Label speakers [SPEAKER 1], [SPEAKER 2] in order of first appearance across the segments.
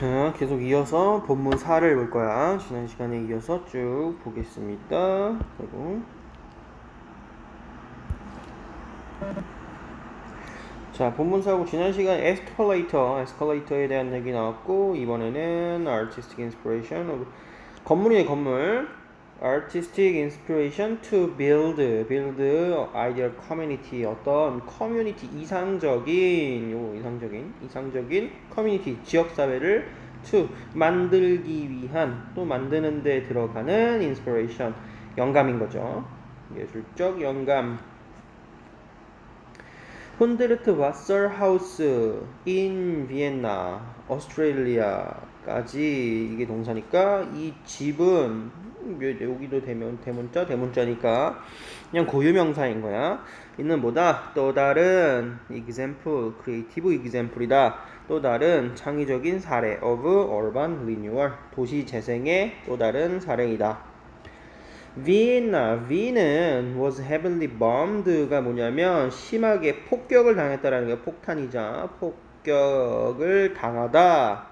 [SPEAKER 1] 자, 계속 이어서 본문 4를 볼 거야. 지난 시간에 이어서 쭉 보겠습니다. 그리고 자, 본문 4고 지난 시간 에스컬레이터, 에스컬레이터에 대한 얘기 나왔고 이번에는 artistic inspiration, 건물이네 건물. Artistic inspiration to build, build ideal community 어떤 커뮤니티 이상적인 요 이상적인 이상적인 커뮤니티 지역 사회를 to 만들기 위한 또 만드는 데 들어가는 inspiration 영감인 거죠. 예술적 영감. 혼데르트 와설하우스 in 비엔나, 오스트레일리아까지 이게 동사니까 이 집은 여기도 대문 대문자 대문자니까 그냥 고유명사인 거야. 있는 뭐다 또 다른 example, creative example이다. 또 다른 창의적인 사례 of urban renewal 도시 재생의 또 다른 사례이다. Vienna, V는 was heavily bombed가 뭐냐면 심하게 폭격을 당했다라는 게 폭탄이자 폭격을 당하다.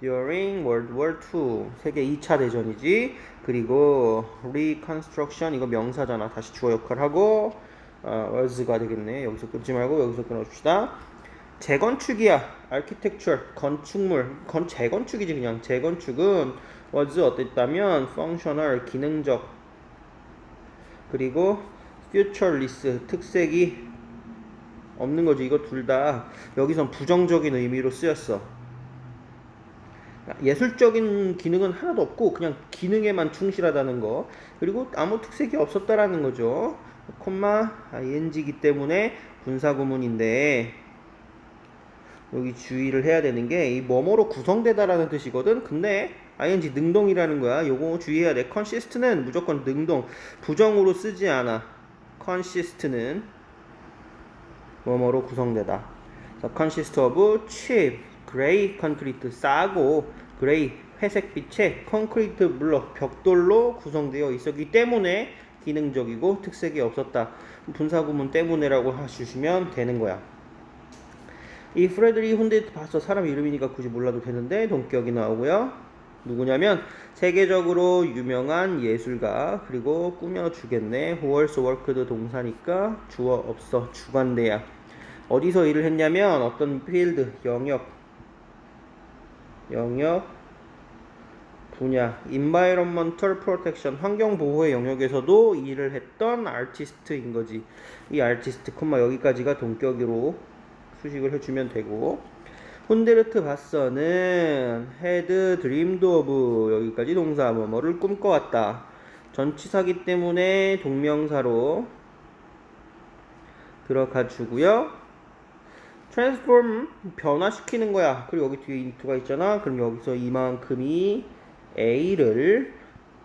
[SPEAKER 1] During World War II 세계 2차 대전이지. 그리고 Reconstruction 이거 명사잖아. 다시 주어 역할하고 어, was가 되겠네. 여기서 끊지 말고 여기서 끊어줍시다. 재건축이야. Architecture 건축물 건 재건축이지 그냥 재건축은 was 어땠다면 functional 기능적 그리고 futureless 특색이 없는 거지. 이거 둘 다 여기선 부정적인 의미로 쓰였어. 예술적인 기능은 하나도 없고 그냥 기능에만 충실하다는 거. 그리고 아무 특색이 없었다라는 거죠. 콤마 ing이기 때문에 분사구문인데 여기 주의를 해야 되는 게 이 뭐뭐로 구성되다라는 뜻이거든. 근데 ing 능동이라는 거야. 요거 주의해야 돼. consist는 무조건 능동. 부정으로 쓰지 않아. consist는 뭐뭐로 구성되다. 자, consist of cheap, gray concrete 싸고 gray 회색빛의 콘크리트 블럭 벽돌로 구성되어 있었기 때문에 기능적이고 특색이 없었다. 분사구문 때문에라고 하시면 되는 거야. 이 프레드리 혼데트 봤어 사람 이름이니까 굳이 몰라도 되는데 동격이 나오고요. 누구냐면 세계적으로 유명한 예술가 그리고 꾸며주겠네. Also worked 동사니까 주어 없어 주관대야. 어디서 일을 했냐면 어떤 필드 영역 영역 분야 environmental protection 환경 보호의 영역에서도 일을 했던 아티스트인 거지. 이 아티스트 콤마 여기까지가 동격으로 수식을 해주면 되고. 혼데르트 바서는 헤드 드림드 오브 여기까지 동사 뭐뭐를 꿈꿔왔다. 전치사기 때문에 동명사로 들어가 주고요 트랜스폼 변화시키는 거야 그리고 여기 뒤에 인투가 있잖아 그럼 여기서 이만큼이 A를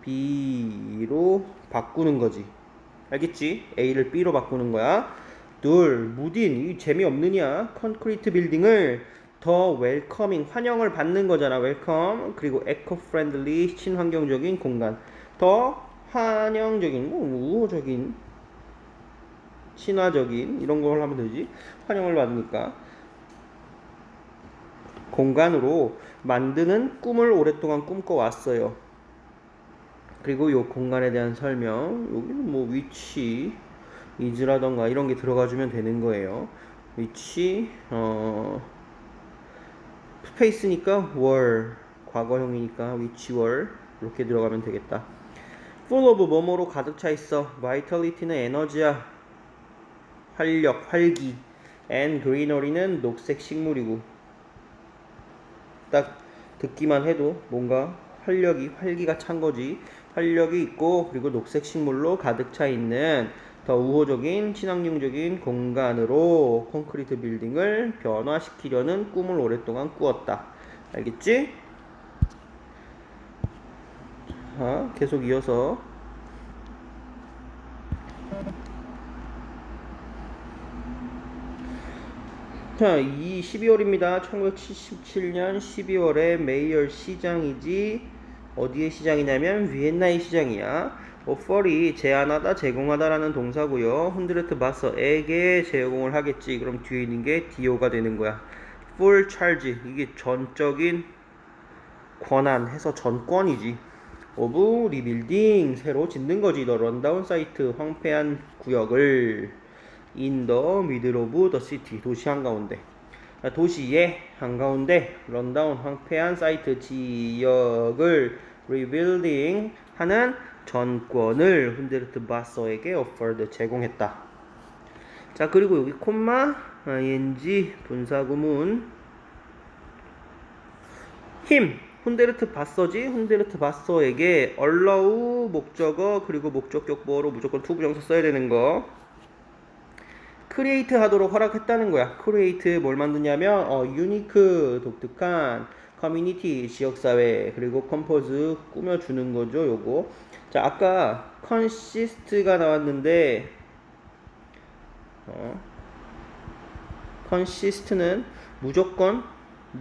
[SPEAKER 1] B로 바꾸는 거지 알겠지? A를 B로 바꾸는 거야 둘, 무딘, 이 재미없느냐? 컨크리트 빌딩을 더 웰커밍, 환영을 받는 거잖아. 웰컴. 그리고 에코 프렌들리, 친환경적인 공간. 더 환영적인, 뭐 우호적인, 친화적인 이런 걸 하면 되지. 환영을 받으니까. 공간으로 만드는 꿈을 오랫동안 꿈꿔왔어요. 그리고 이 공간에 대한 설명, 여기는 뭐 위치, 이즈라던가 이런 게 들어가 주면 되는 거예요. 위치, 어, 스페이스니까 월, 과거형이니까 위치 월 이렇게 들어가면 되겠다. full of 뭐뭐로 가득 차 있어. vitality는 에너지야. 활력, 활기. and greenery는 녹색 식물이고. 딱 듣기만 해도 뭔가 활력이, 활기가 찬 거지. 활력이 있고 그리고 녹색 식물로 가득 차 있는 더 우호적인 친환경적인 공간으로 콘크리트 빌딩을 변화시키려는 꿈을 오랫동안 꾸었다. 알겠지? 자, 계속 이어서 자, 이 12월입니다. 1977년 12월에 메이얼 시장이지 어디의 시장이냐면 비엔나의 시장이야. 오퍼리 제안하다 제공하다라는 동사고요. 흔드레트 바서에게 제공을 하겠지. 그럼 뒤에 있는 게 디오가 되는 거야. full charge 이게 전적인 권한 해서 전권이지. 오브 리빌딩 새로 짓는 거지. 더 런다운 사이트 황폐한 구역을 in the middle of city 도시 한가운데. 도시의 한가운데 런다운 황폐한 사이트 지역을 rebuilding 하는 전권을 훈데르트 바서에게 offered 제공했다. 자 그리고 여기 콤마 ing 분사구문. 힘 훈데르트 바서지 훈데르트 바서에게 allow 목적어 그리고 목적격 보로 무조건 투부정사 써야 되는 거 크리에이트 하도록 허락했다는 거야. 크리에이트 뭘 만드냐면 어 유니크 독특한 커뮤니티 지역사회 그리고 컴포즈 꾸며주는 거죠. 요거 자 아까 컨시스트가 나왔는데 어 컨시스트는 무조건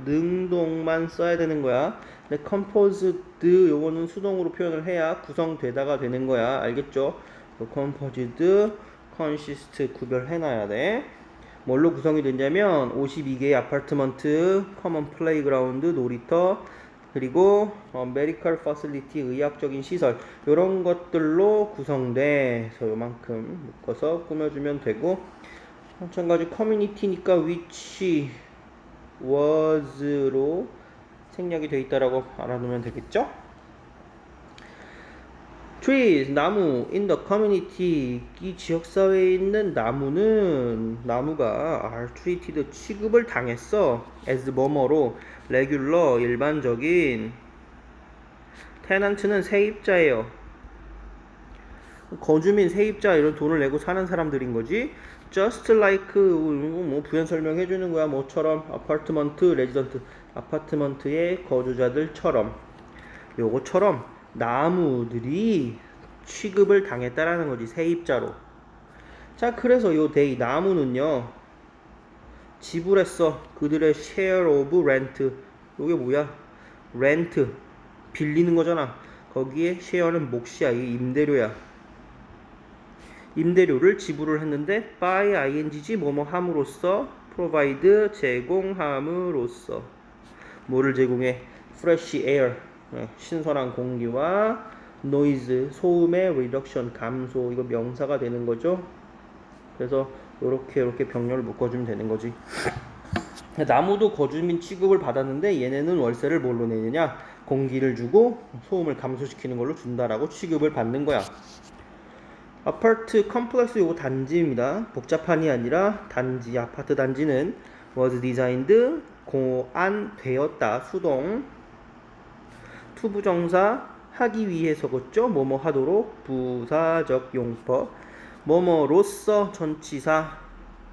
[SPEAKER 1] 능동만 써야 되는 거야. 근데 컴포즈드 요거는 수동으로 표현을 해야 구성되다가 되는 거야. 알겠죠? 컴포즈드 컨시스트 구별해놔야 돼. 뭘로 구성이 되냐면 52개의 아파트먼트, 커먼 플레이그라운드, 놀이터, 그리고 어, 메디컬 퍼실리티 의학적인 시설 이런 것들로 구성돼. 그래서 요만큼 묶어서 꾸며주면 되고 마찬가지 커뮤니티니까 위치 was로 생략이 돼 있다라고 알아두면 되겠죠? Trees 나무 in the community 이 지역 사회에 있는 나무는 나무가 are treated 취급을 당했어. As 뭐뭐로 regular 일반적인. 테넌트는 세입자예요. 거주민 세입자 이런 돈을 내고 사는 사람들인 거지. Just like 뭐 부연 설명해 주는 거야. 뭐처럼. 아파트먼트 레지던트 아파트먼트의 거주자들처럼. 요거처럼 나무들이 취급을 당했다라는 거지 세입자로. 자 그래서 요 데이 나무는요 지불했어. 그들의 share of rent. 요게 뭐야? 렌트 빌리는 거잖아. 거기에 쉐어는 몫이야. 이 임대료야. 임대료를 지불을 했는데 by ing지 뭐뭐 함으로써 provide 제공함으로써. 뭐를 제공해? fresh air. 어, 신선한 공기와 noise 소음의 reduction 감소 이거 명사가 되는 거죠. 그래서 이렇게 이렇게 병렬을 묶어주면 되는 거지. 나무도 거주민 취급을 받았는데 얘네는 월세를 뭘로 내느냐? 공기를 주고 소음을 감소시키는 걸로 준다라고 취급을 받는 거야. 아파트 컴플렉스 요거 단지입니다. 복잡한이 아니라 단지 아파트 단지는 was designed 고안되었다 수동 투부정사 하기 위해서 겠죠. 뭐뭐 하도록 부사적 용법 뭐뭐로서 전치사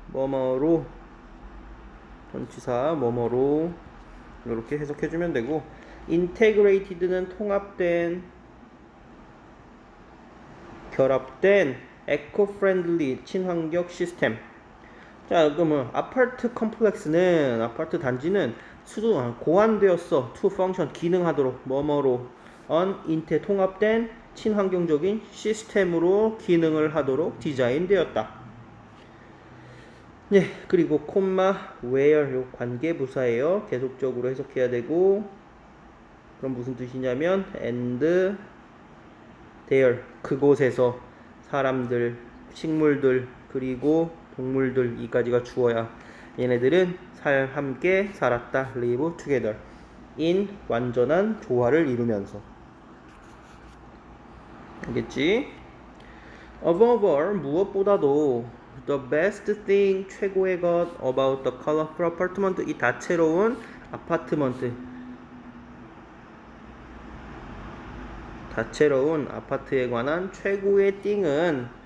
[SPEAKER 1] 뭐뭐로 전치사 뭐뭐로 이렇게 해석해 주면 되고 인테그레이티드는 통합된 결합된 에코-프렌들리 친환경 시스템. 자, 그러면 아파트 컴플렉스는 아파트 단지는 수도 아, 고안되었어. 투 펑션 기능하도록 뭐뭐로 언 인테 통합된 친환경적인 시스템으로 기능을 하도록 디자인되었다. 예, 그리고 콤마 요 관계 부사예요. 계속적으로 해석해야 되고 그럼 무슨 뜻이냐면 and there 그곳에서 사람들, 식물들 그리고 동물들 이까지가 주어야 얘네들은 살 함께 살았다. Live together. In 완전한 조화를 이루면서. 알겠지? above all 무엇보다도 the best thing 최고의 것 about the colorful apartment 이 다채로운 아파트먼트. 다채로운 아파트에 관한 최고의 띵은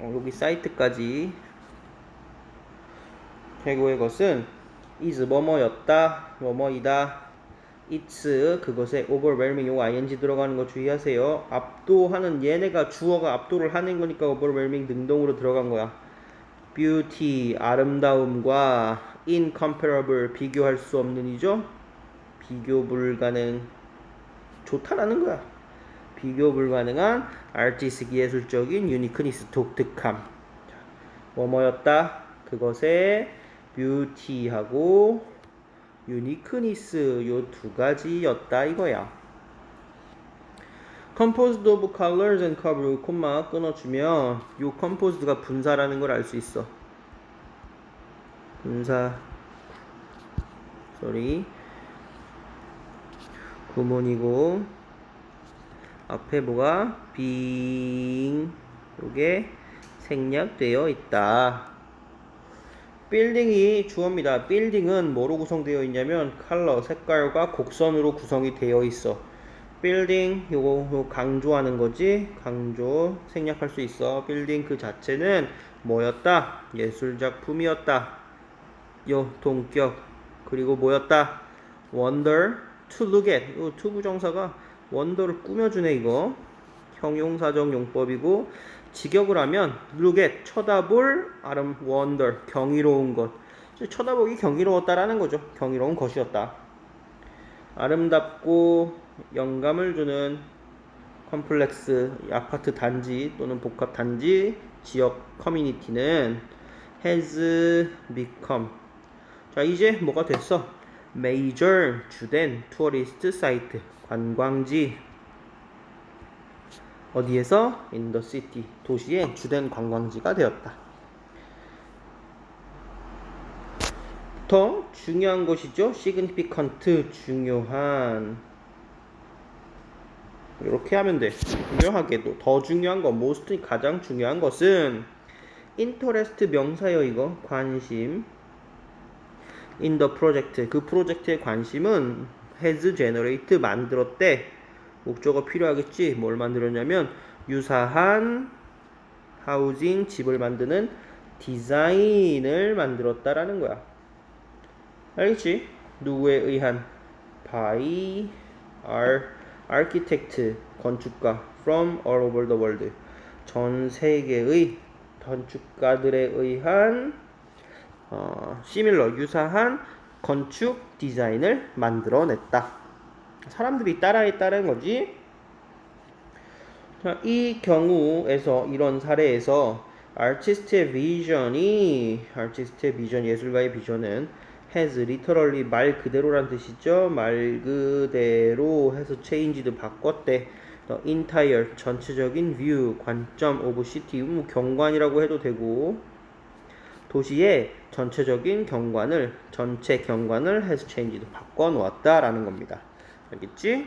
[SPEAKER 1] 어, 여기 사이트까지. 최고의 것은 is 뭐뭐였다 뭐뭐이다 it's 그것에 overwhelming 요 ing 들어가는 거 주의하세요. 압도하는 얘네가 주어가 압도를 하는 거니까 overwhelming 능동으로 들어간 거야. beauty 아름다움과 incomparable 비교할 수 없는 이죠? 비교 불가능. 좋다라는 거야 비교 불가능한 아티스틱 예술적인 유니크니스 독특함. 뭐뭐였다? 그것의 뷰티하고 uniqueness 요두 가지였다 이거야. composed of colors and cover 콤마 끊어주면 요 composed가 분사라는 걸 알 수 있어. 분사. Sorry. 구문이고 앞에 뭐가 being 요게 생략되어 있다. 빌딩이 주어입니다. 빌딩은 뭐로 구성되어 있냐면 컬러, 색깔과 곡선으로 구성이 되어 있어. 빌딩 요거 요 강조하는 거지. 강조 생략할 수 있어. 빌딩 그 자체는 뭐였다? 예술 작품이었다. 요 동격 그리고 뭐였다? wonder to look at 요 to 부정사가 wonder를 꾸며주네 이거. 형용사적 용법이고 직역을 하면 look 쳐다볼 아름 wonder 경이로운 것. 쳐다보기 경이로웠다라는 거죠. 경이로운 것이었다. 아름답고 영감을 주는 컴플렉스 아파트 단지 또는 복합 단지 지역 커뮤니티는 has become. 자 이제 뭐가 됐어 major 주된 투어리스트 사이트 관광지 어디에서 city 도시의 주된 관광지가 되었다. 더 중요한 것이죠. significant 중요한 이렇게 하면 돼. 중요하게도 더 중요한 거 most 가장 중요한 것은 interest 명사요 이거 관심 in the project. 그 프로젝트의 관심은 has generate 만들었대. 목적어 필요하겠지? 뭘 만들었냐면 유사한 하우징 집을 만드는 디자인을 만들었다라는 거야. 알겠지? 누구에 의한? by our architect 건축가. from all over the world. 전 세계의 건축가들에 의한 어, similar 유사한 건축 디자인을 만들어냈다. 사람들이 따라했다는 거지. 자, 이 경우에서 이런 사례에서 아티스트의 비전이 아티스트의 비전 예술가의 비전은 has literally 말 그대로란 뜻이죠. 말 그대로 해서 changed 바꿨대. the entire 전체적인 view 관점 of city 뭐 경관이라고 해도 되고 도시의 전체적인 경관을 전체 경관을 has changed 바꿔 놓았다라는 겁니다. 알겠지?